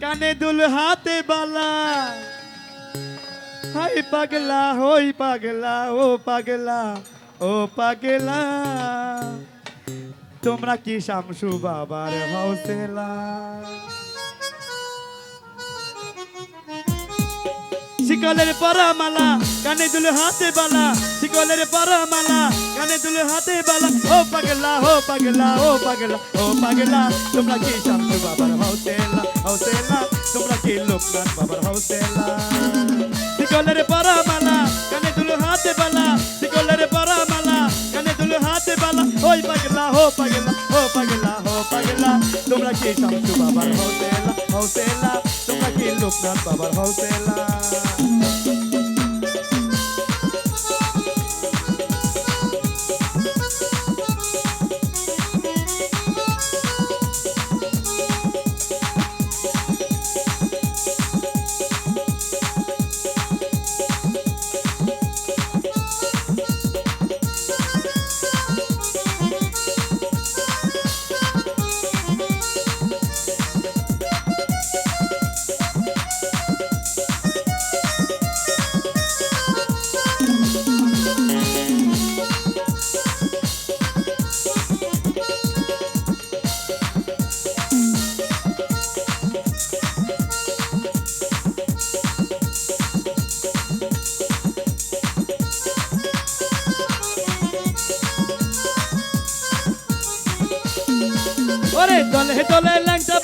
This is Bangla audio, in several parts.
কানে দুল হাতে বালা। হাই হই পাগলা, ও পাগলা ও পাগলা। তোমরা কি শামসু বাবার হৌসেলা শিকলের পরামালা, কানে দুলে হাতে বালা, শিকলের পরামালা, কানে দুলে হাতে বালা। ও পাগলা ও পাগলা ও পাগলা ও পাগলা, তোমরা কি শামসু বাবার হৌসেলা হৌসেলা তোমরা কি লোকনাথ বাবার হৌসেলা শিকলের পরামালা, কানে দুলে হাতে বালা, শিকলের পরামালা, কানে দুলে হাতে বালা। ওই পাগলা, ও পাগলা ও পাগলা ও পাগলা, তোমরা কি শামসু বাবার হৌসেলা হৌসেলা তোমরা কি লোকনাথ বাবার হৌসেলা ওরে দলে দলে ল্যাংটা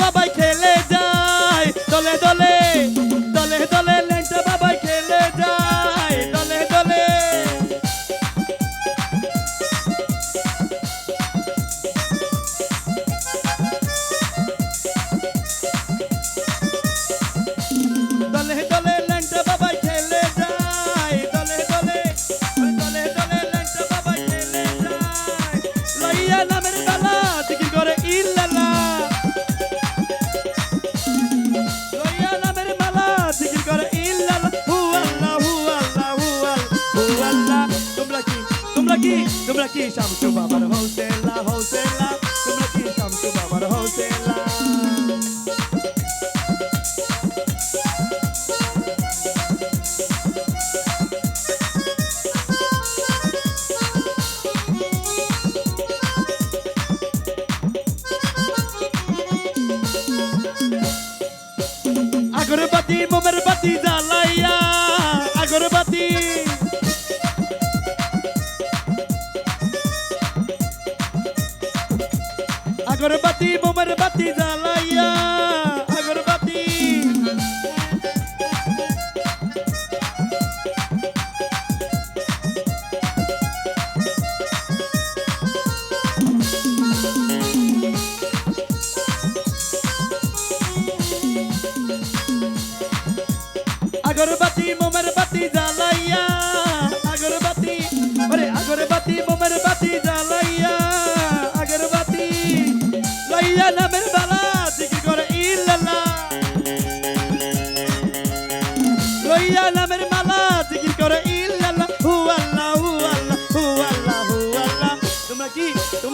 তোমরা কি শামসু বাবার হৌসেলা হৌসেলা তোমরা কি শামসু বাবার হৌসেলা আগরবাতি মোমের বাতি আগরবাতি মোমের বাতি জ্বালাইয়া।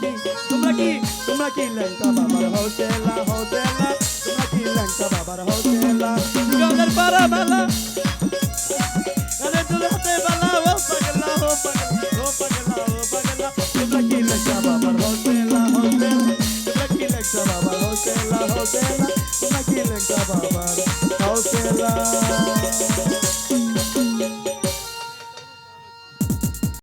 কি? তোমরা কি? তোমরা কি ল্যাংকা বাবার হোটেলা? হোটেলা? তোমরা কি ল্যাংকা বাবার হোটেলা? গানের পারা মেলা। গানের দুলাতে মেলা। ও পাগলা ও পাগলা ও পাগলা ও পাগলা। তোমরা কি ল্যাংকা বাবার হোটেলা? হোটেলা। তোমরা কি ল্যাংকা বাবার হোটেলা? হোটেলা। তোমরা কি ল্যাংকা বাবার হোটেলা?